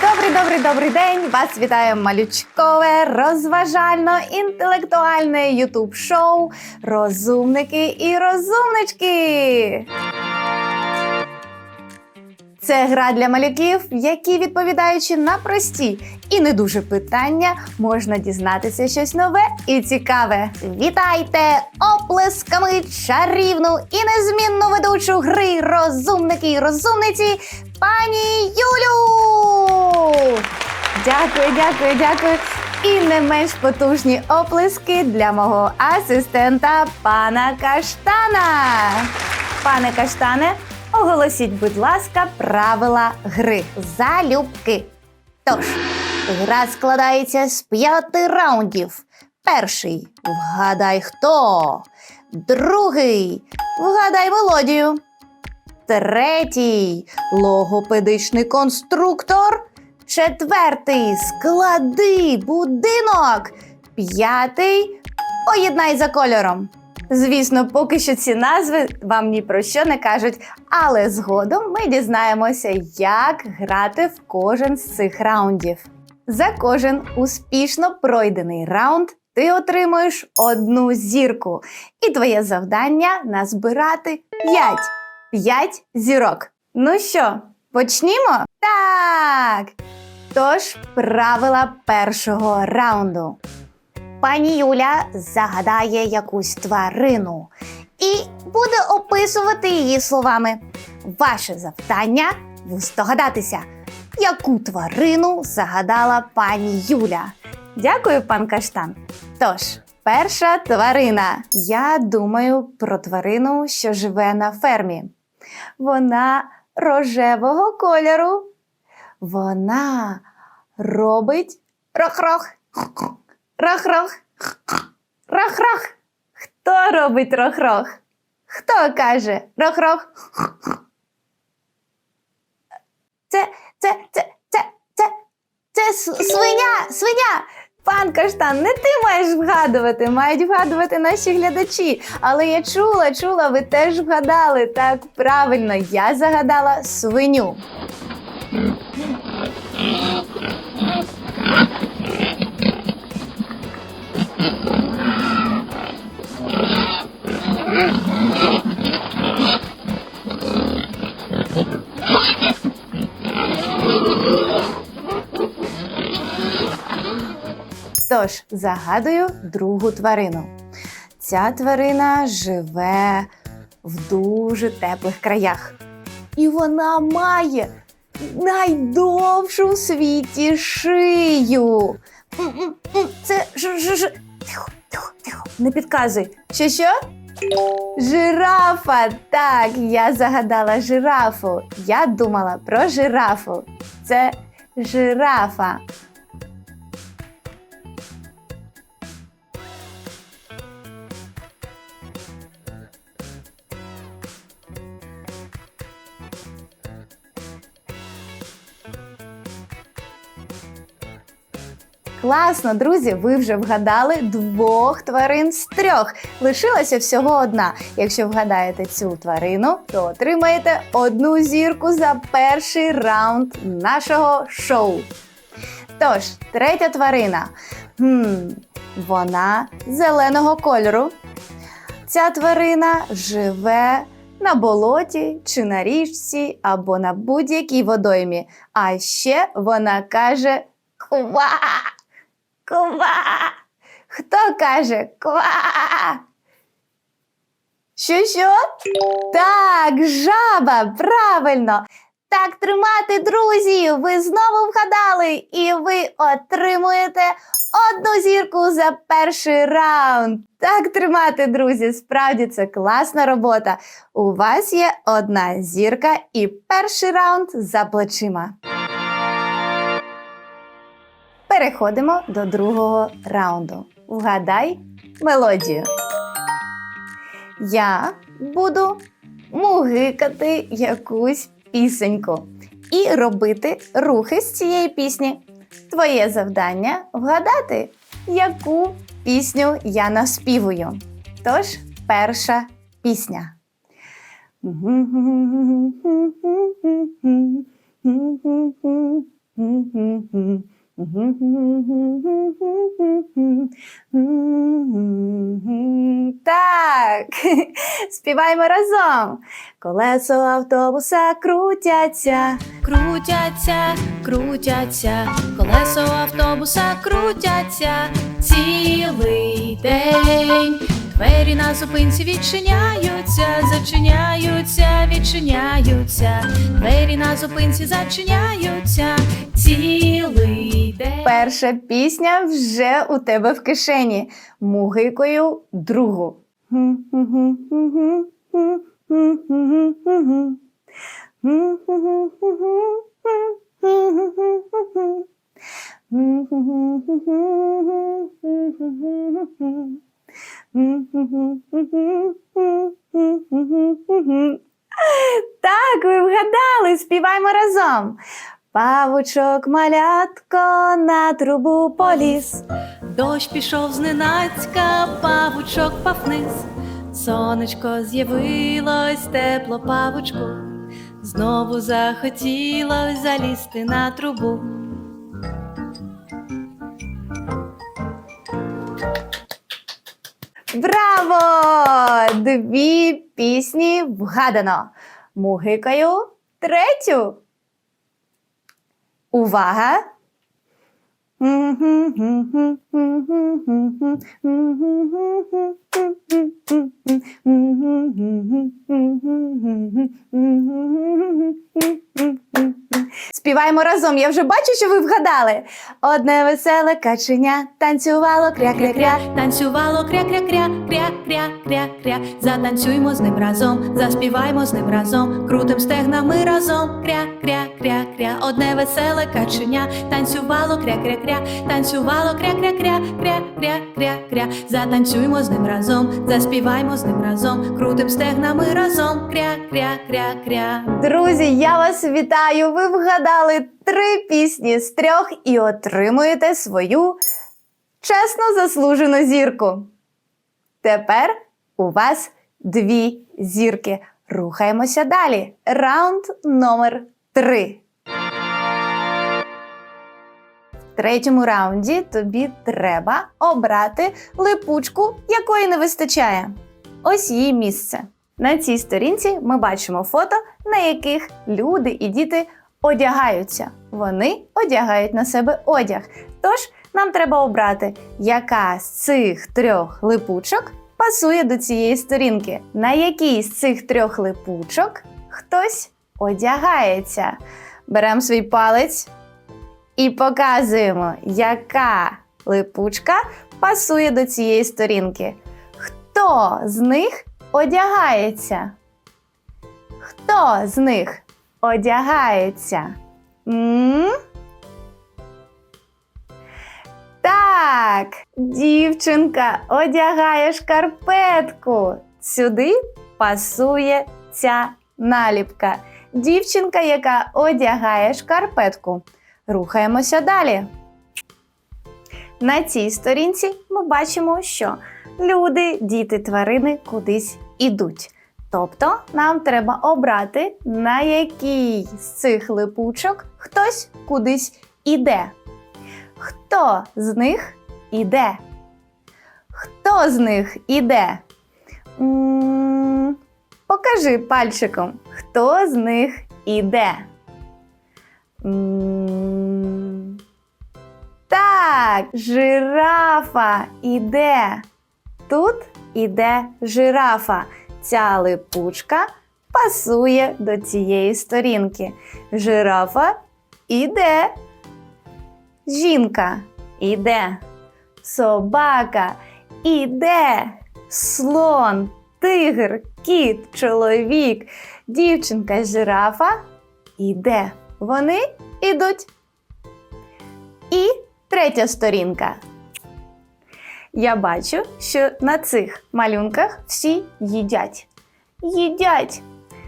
Добрий, добрий, добрий день! Вас вітає малючкове, розважально-інтелектуальне ютуб-шоу Розумники і розумнички. Це гра для малюків, які, відповідаючи на прості і не дуже питання, можна дізнатися щось нове і цікаве. Вітайте оплесками чарівну і незмінну ведучу гри розумники і розумниці пані Юлю! Дякую, дякую, дякую. І не менш потужні оплески для мого асистента пана Каштана. Пане Каштане, оголосіть, будь ласка, правила гри. Залюбки. Тож, гра складається з п'яти раундів. Перший вгадай хто. Другий вгадай мелодію. Третій логопедичний конструктор. Четвертий склади будинок. П'ятий поєднай за кольором. Звісно, поки що ці назви вам ні про що не кажуть, але згодом ми дізнаємося, як грати в кожен з цих раундів. За кожен успішно пройдений раунд ти отримуєш одну зірку, і твоє завдання назбирати 5. 5 зірок. Ну що, почнімо? Так. Тож, правила першого раунду. Пані Юля загадає якусь тварину і буде описувати її словами. Ваше завдання здогадатися, яку тварину загадала пані Юля. Дякую, пан Каштан. Тож, перша тварина. Я думаю про тварину, що живе на фермі. Вона рожевого кольору. Вона робить рох-рох. Рох-рох. Рох-рох. Хто робить рох-рох? Хто каже рох-рох? Це, це, це, це, це, це свиня, свиня. Пан Каштан, не ти маєш вгадувати, мають вгадувати наші глядачі. Але я чула, чула, ви теж вгадали. Так, правильно, я загадала свиню. Тож загадую другу тварину. Ця тварина живе в дуже теплих краях. І вона має найдовшу у світі шию. Це ж, ж, ж. Тихо, тихо, тихо, не підказуй. Що що? Жирафа. Так, я загадала жирафу. Я думала про жирафу. Це жирафа. Класно, друзі, ви вже вгадали двох тварин з трьох. Лишилася всього одна. Якщо вгадаєте цю тварину, то отримаєте одну зірку за перший раунд нашого шоу. Тож, третя тварина. Хм, вона зеленого кольору. Ця тварина живе на болоті чи на річці або на будь-якій водоймі. А ще вона каже ква. Ква. Хто каже ква? Що що? Так, жаба, правильно. Так тримати, друзі. Ви знову вгадали, і ви отримуєте одну зірку за перший раунд. Так тримати, друзі. Справді це класна робота. У вас є одна зірка і перший раунд за плечима. Переходимо до другого раунду. Вгадай мелодію. Я буду мугикати якусь пісеньку і робити рухи з цієї пісні. Твоє завдання вгадати, яку пісню я наспівую. Тож, перша пісня. Так, співаємо разом. Колесо автобуса крутяться, крутяться, крутяться, колесо автобуса крутяться цілий день. Двері на зупинці відчиняються, зачиняються, відчиняються. Двері на зупинці зачиняються цілий день. Перша пісня вже у тебе в кишені. Мугикою другу. Так, ви вгадали, співаємо разом. Павучок малятко на трубу поліз. Дощ пішов зненацька, павучок пав вниз. Сонечко з'явилось, тепло павучку. Знову захотілось залізти на трубу. Браво! Дві пісні вгадано. Мугикаю третю. Увага! Співаємо разом. Я вже бачу, що ви вгадали. Одне веселе каченя танцювало кря-кря-кря. Танцювало кря-кря-кря, кря-кря-кря-кря. Затанцюймо з ним разом, заспіваймо з ним разом, крутим стегнами разом. Кря-кря-кря-кря. Одне веселе каченя танцювало кря-кря-кря, танцювало кря-кря-кря, кря-кря-кря-кря. Затанцюймо з ним разом, заспіваймо з ним разом, крутим стегнами разом. Кря-кря-кря-кря. Друзі, я вас вітаю! Ви вгадали три пісні з трьох і отримуєте свою чесно заслужену зірку. Тепер у вас дві зірки. Рухаємося далі. Раунд номер три. В третьому раунді тобі треба обрати липучку, якої не вистачає. Ось її місце. На цій сторінці ми бачимо фото, на яких люди і діти одягаються. Вони одягають на себе одяг. Тож нам треба обрати, яка з цих трьох липучок пасує до цієї сторінки. На якій з цих трьох липучок хтось одягається. Беремо свій палець і показуємо, яка липучка пасує до цієї сторінки. Хто з них одягається? Хто з них одягається? М? Так, дівчинка одягає шкарпетку. Сюди пасує ця наліпка. Дівчинка, яка одягає шкарпетку. Рухаємося далі. На цій сторінці ми бачимо, що люди, діти, тварини кудись ідуть. Тобто нам треба обрати, на якій з цих липучок хтось кудись іде. Хто з них іде? Хто з них іде? М, Покажи пальчиком, хто з них іде. М, Так, жирафа іде. Тут іде жирафа. Ця липучка пасує до цієї сторінки. Жирафа іде. Жінка іде. Собака іде. Слон, тигр, кіт, чоловік, дівчинка, жирафа іде. Вони ідуть. І третя сторінка. Я бачу, що на цих малюнках всі їдять. Їдять.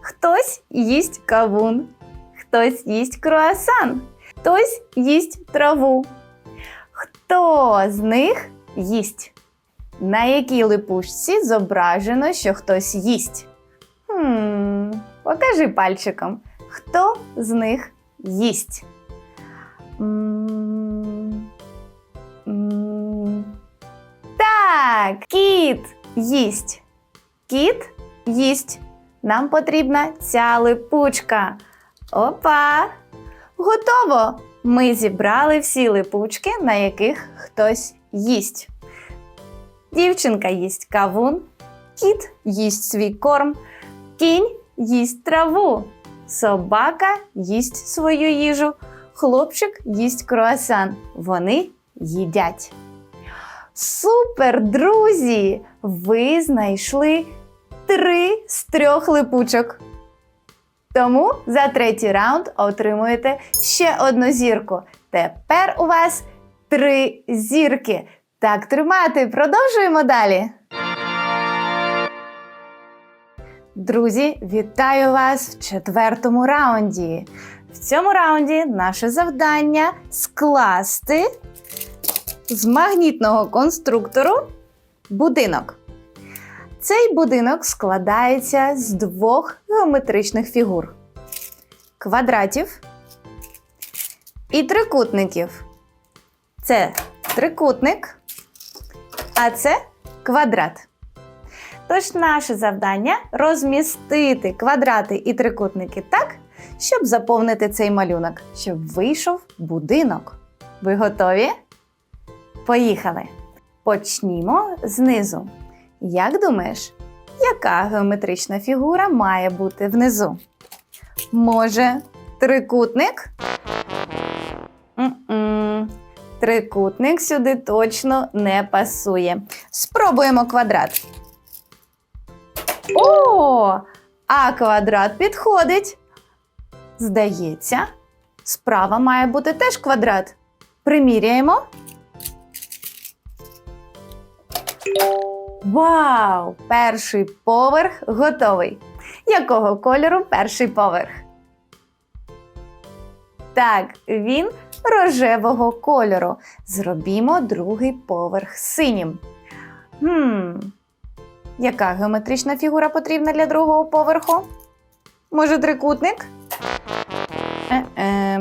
Хтось їсть кавун, хтось їсть круасан, хтось їсть траву. Хто з них їсть? На якій липучці зображено, що хтось їсть? Хм, покажи пальчиком, хто з них їсть? М, м, Так, кіт їсть. Кіт їсть. Нам потрібна ця липучка. Опа! Готово! Ми зібрали всі липучки, на яких хтось їсть. Дівчинка їсть кавун, кіт їсть свій корм, кінь їсть траву, собака їсть свою їжу, хлопчик їсть круасан. Вони їдять. Супер, друзі! Ви знайшли три з трьох липучок. Тому за третій раунд отримуєте ще одну зірку. Тепер у вас три зірки. Так тримати. Продовжуємо далі. Друзі, вітаю вас в четвертому раунді. В цьому раунді наше завдання скласти з магнітного конструктору будинок. Цей будинок складається з двох геометричних фігур: квадратів і трикутників. Це трикутник, а це квадрат. Тож наше завдання розмістити квадрати і трикутники так, щоб заповнити цей малюнок, щоб вийшов будинок. Ви готові? Поїхали! Почнімо знизу. Як думаєш, яка геометрична фігура має бути внизу? Може, трикутник? М-м. Трикутник сюди точно не пасує. Спробуємо квадрат. О! А квадрат підходить. Здається, справа має бути теж квадрат. Приміряємо. Вау! Перший поверх готовий. Якого кольору перший поверх? Так, він рожевого кольору. Зробімо другий поверх синім. Хм. Яка геометрична фігура потрібна для другого поверху? Може, трикутник? Е-е.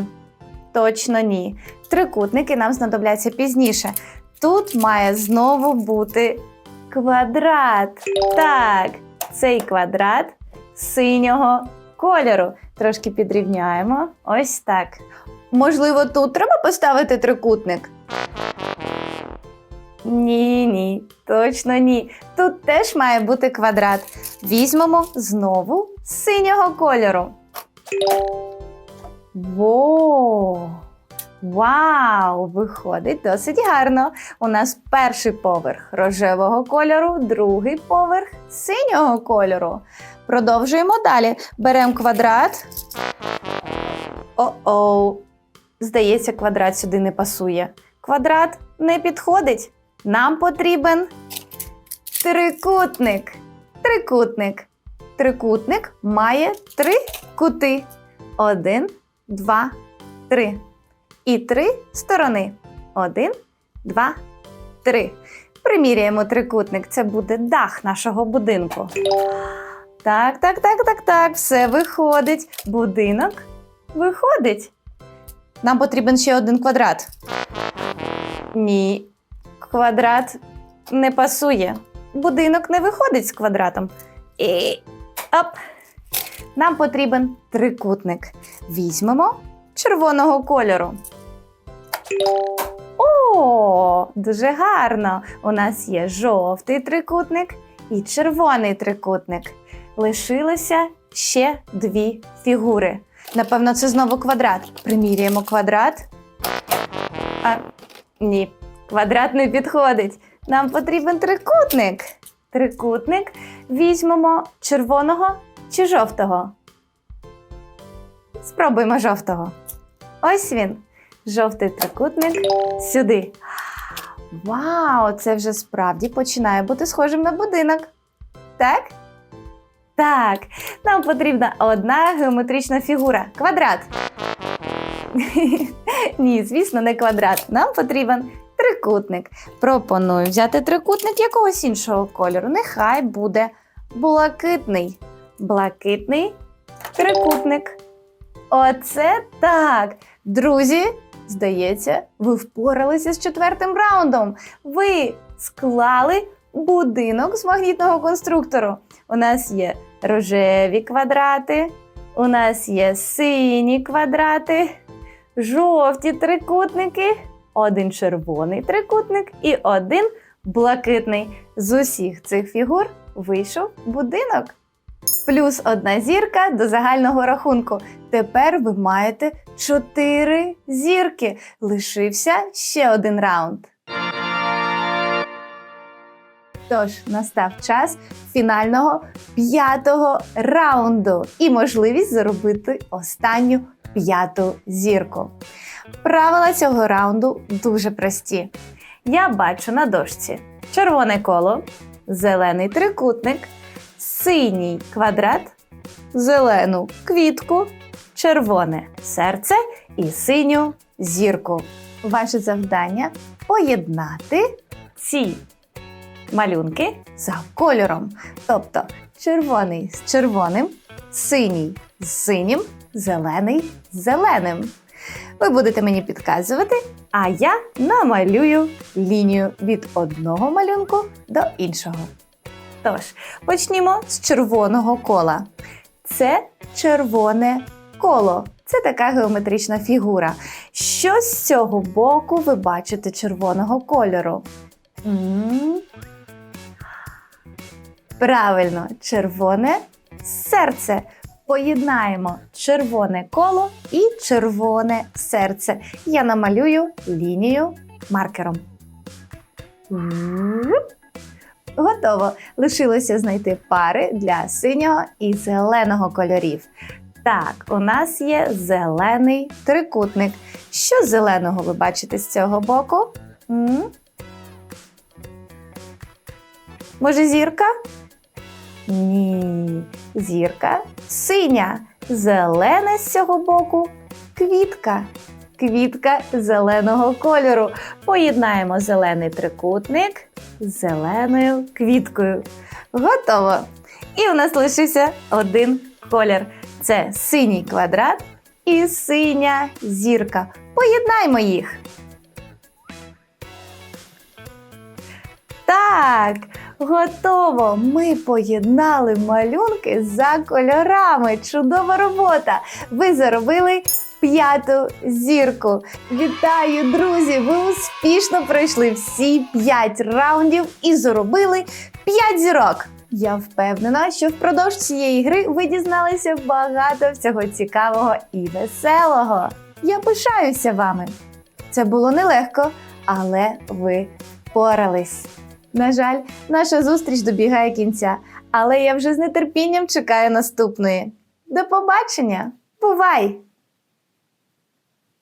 Точно ні. Трикутники нам знадобляться пізніше. Тут має знову бути квадрат. Так, цей квадрат синього кольору. Трошки підрівняємо. Ось так. Можливо, тут треба поставити трикутник? Ні, ні, точно ні. Тут теж має бути квадрат. Візьмемо знову синього кольору. Во! Вау! Виходить досить гарно. У нас перший поверх рожевого кольору, другий поверх синього кольору. Продовжуємо далі. Беремо квадрат. О-оу. Здається, квадрат сюди не пасує. Квадрат не підходить. Нам потрібен трикутник. Трикутник. Трикутник має три кути. Один, два, три. І три сторони. Один, два, три. Приміряємо трикутник. Це буде дах нашого будинку. Так, так, так, так, так. Все виходить. Будинок виходить. Нам потрібен ще один квадрат. Ні, квадрат не пасує. Будинок не виходить з квадратом. І оп. Нам потрібен трикутник. Візьмемо червоного кольору. О, дуже гарно! У нас є жовтий трикутник і червоний трикутник. Лишилося ще дві фігури. Напевно, це знову квадрат. Приміряємо квадрат. А, ні, квадрат не підходить. Нам потрібен трикутник. Трикутник візьмемо червоного чи жовтого. Спробуємо жовтого. Ось він. Жовтий трикутник сюди. Вау, це вже справді починає бути схожим на будинок. Так? Так, нам потрібна одна геометрична фігура квадрат. Ні, звісно, не квадрат. Нам потрібен трикутник. Пропоную взяти трикутник якогось іншого кольору. Нехай буде блакитний. Блакитний трикутник. Оце так. Друзі, здається, ви впоралися з четвертим раундом. Ви склали будинок з магнітного конструктору. У нас є рожеві квадрати, у нас є сині квадрати, жовті трикутники, один червоний трикутник і один блакитний. З усіх цих фігур вийшов будинок. Плюс одна зірка до загального рахунку. Тепер ви маєте чотири зірки. Лишився ще один раунд. Тож настав час фінального п'ятого раунду і можливість заробити останню п'яту зірку. Правила цього раунду дуже прості. Я бачу на дошці червоне коло, зелений трикутник, синій квадрат, зелену квітку, червоне серце і синю зірку. Ваше завдання поєднати ці малюнки за кольором. Тобто червоний з червоним, синій з синім, зелений з зеленим. Ви будете мені підказувати, а я намалюю лінію від одного малюнку до іншого. Тож, почнімо з червоного кола. Це червоне коло. Це така геометрична фігура. Що з цього боку ви бачите червоного кольору? М. Правильно, червоне серце. Поєднаємо червоне коло і червоне серце. Я намалюю лінію маркером. Руп. Готово. Лишилося знайти пари для синього і зеленого кольорів. Так, у нас є зелений трикутник. Що зеленого ви бачите з цього боку? М? Може, зірка? Ні, зірка синя. Зелене з цього боку квітка. Квітка зеленого кольору. Поєднаємо зелений трикутник з зеленою квіткою. Готово! І у нас лишився один колір. Це синій квадрат і синя зірка. Поєднаймо їх. Так, готово! Ми поєднали малюнки за кольорами. Чудова робота! Ви заробили п'яту зірку. Вітаю, друзі! Ви успішно пройшли всі п'ять раундів і заробили п'ять зірок. Я впевнена, що впродовж цієї гри ви дізналися багато всього цікавого і веселого. Я пишаюся вами. Це було нелегко, але ви впорались. На жаль, наша зустріч добігає кінця, але я вже з нетерпінням чекаю наступної. До побачення! Бувай!